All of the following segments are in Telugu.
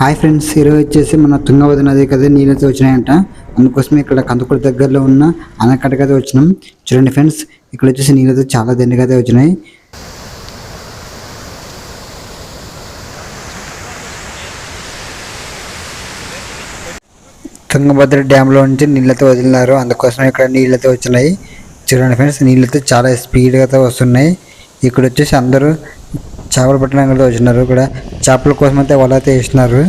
హాయ్ ఫ్రెండ్స్ ఈరోజు వచ్చేసి మన తుంగవద నది కదా నీళ్ళతో వచ్చినాయంట. అందుకోసం ఇక్కడ కందుకూరు దగ్గరలో ఉన్న ఆనకట్టకి వచ్చినాం. చూడండి ఫ్రెండ్స్ ఇక్కడ వచ్చేసి నీళ్ళతో చాలా దండిగా వచ్చినాయి. తుంగభద్ర డ్యాంలో నుంచి నీళ్ళతో వదిలినారు. అందుకోసం ఇక్కడ నీళ్ళతో వచ్చినాయి. చూడండి ఫ్రెండ్స్ నీళ్ళతో చాలా స్పీడ్గా వస్తున్నాయి. ఇక్కడ వచ్చేసి అందరూ చేపలు పట్టడానికి వచ్చినారు ఇక్కడ చేపల కోసం అయితే వల అయితే వేసినారు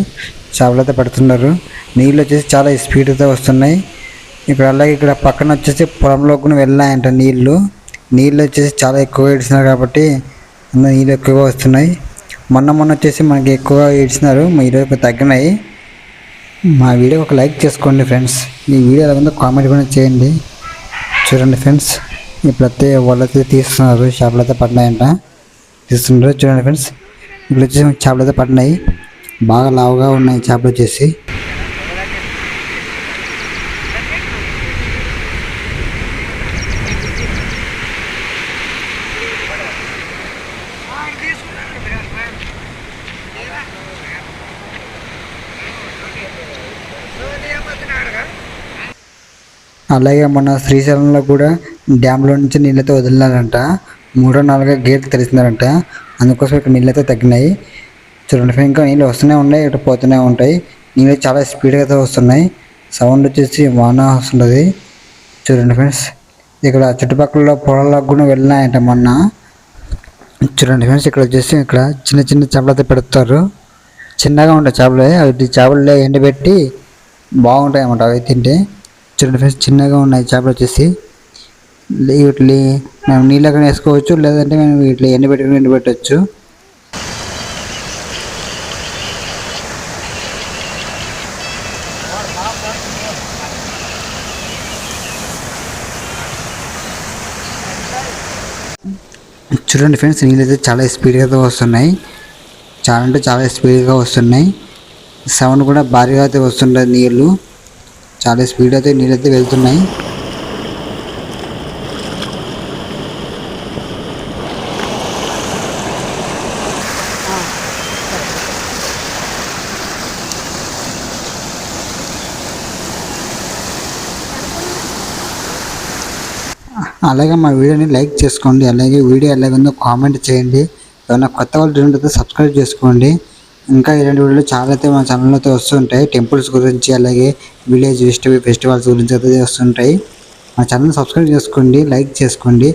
చేపలు అయితే పడుతున్నారు. నీళ్ళు వచ్చేసి చాలా స్పీడ్తో వస్తున్నాయి. ఇక్కడ అలాగే ఇక్కడ పక్కన వచ్చేసి పొలంలో కూడా వెళ్ళాయంట నీళ్ళు. నీళ్ళు వచ్చేసి చాలా ఎక్కువ ఏడిచినారు కాబట్టి నీళ్ళు ఎక్కువగా వస్తున్నాయి. మొన్న మొన్న వచ్చేసి మనకి ఎక్కువగా ఏడ్చినారు. ఈరోజు తగ్గినాయి. మా వీడియో ఒక లైక్ చేసుకోండి ఫ్రెండ్స్. ఈ వీడియో ఎలా ఉందో కామెంట్ కూడా చేయండి. చూడండి ఫ్రెండ్స్. ఇప్పుడైతే వాళ్ళైతే తీస్తున్నారు. షాపులు అయితే పడినాయంట. తీస్తున్నారు చూడండి ఫ్రెండ్స్ ఇప్పుడు వచ్చేసి చేపలు అయితే పడినాయి బాగా లావుగా ఉన్నాయి చేపలు వచ్చేసి. అలాగే మన శ్రీశైలంలో కూడా డ్యాంలో నుంచి నీళ్ళతో వదిలినారంట. మూడో నాలుగో గేట్ తెరిచినారంట అందుకోసం ఇక్కడ నీళ్ళైతే తగ్గినాయి. చూడండి ఫ్రెండ్ ఇంకా నీళ్ళు వస్తూనే ఉన్నాయి ఇటు పోతూనే ఉంటాయి. నీళ్ళు చాలా స్పీడ్గా అయితే వస్తున్నాయి. సౌండ్ వచ్చేసి వాన వస్తుంది చూడండి ఫ్రెండ్స్ ఇక్కడ చుట్టుపక్కల పొలాలకు కూడా వెళ్ళినాయంట మొన్న. చూడండి ఫ్రెండ్స్ ఇక్కడ వచ్చేసి ఇక్కడ చిన్న చిన్న చేపలు అయితే పెడతారు చిన్నగా ఉంటాయి చేపలు అవి చేపలు ఎండబెట్టి బాగుంటాయి అన్నమాట అవి తింటే. చూడండి ఫ్రెండ్స్ చిన్నగా ఉన్నాయి చేపలు వచ్చేసి. వీటిని మేము నీళ్ళకనే వేసుకోవచ్చు లేదంటే మేము వీటిని ఎండబెట్టుకుని ఎండబెట్టచ్చు. చూడండి ఫ్రెండ్స్ నీళ్ళు అయితే చాలా స్పీడ్గా వస్తున్నాయి. చాలా అంటే చాలా స్పీడ్గా వస్తున్నాయి. సౌండ్ కూడా భారీగా అయితే వస్తుంటాయి నీళ్ళు. చాలా స్పీడ్ అయితే నీళ్ళు అయితే వెళ్తున్నాయి. అలాగే మా వీడియోని లైక్ చేసుకోండి అలాగే వీడియో ఎలాగుందో కామెంట్ చేయండి. ఏమైనా కొత్త వాళ్ళు ఉంటుందో సబ్స్క్రైబ్ చేసుకోండి. ఇంకా ఇలాంటి వీడియోలు చాలా అయితే మా ఛానల్లో అయితే వస్తుంటాయి. టెంపుల్స్ గురించి అలాగే విలేజ్ ఫెస్టివల్ ఫెస్టివల్స్ గురించి అయితే వస్తుంటాయి. మా ఛానల్ సబ్స్క్రైబ్ చేసుకోండి లైక్ చేసుకోండి.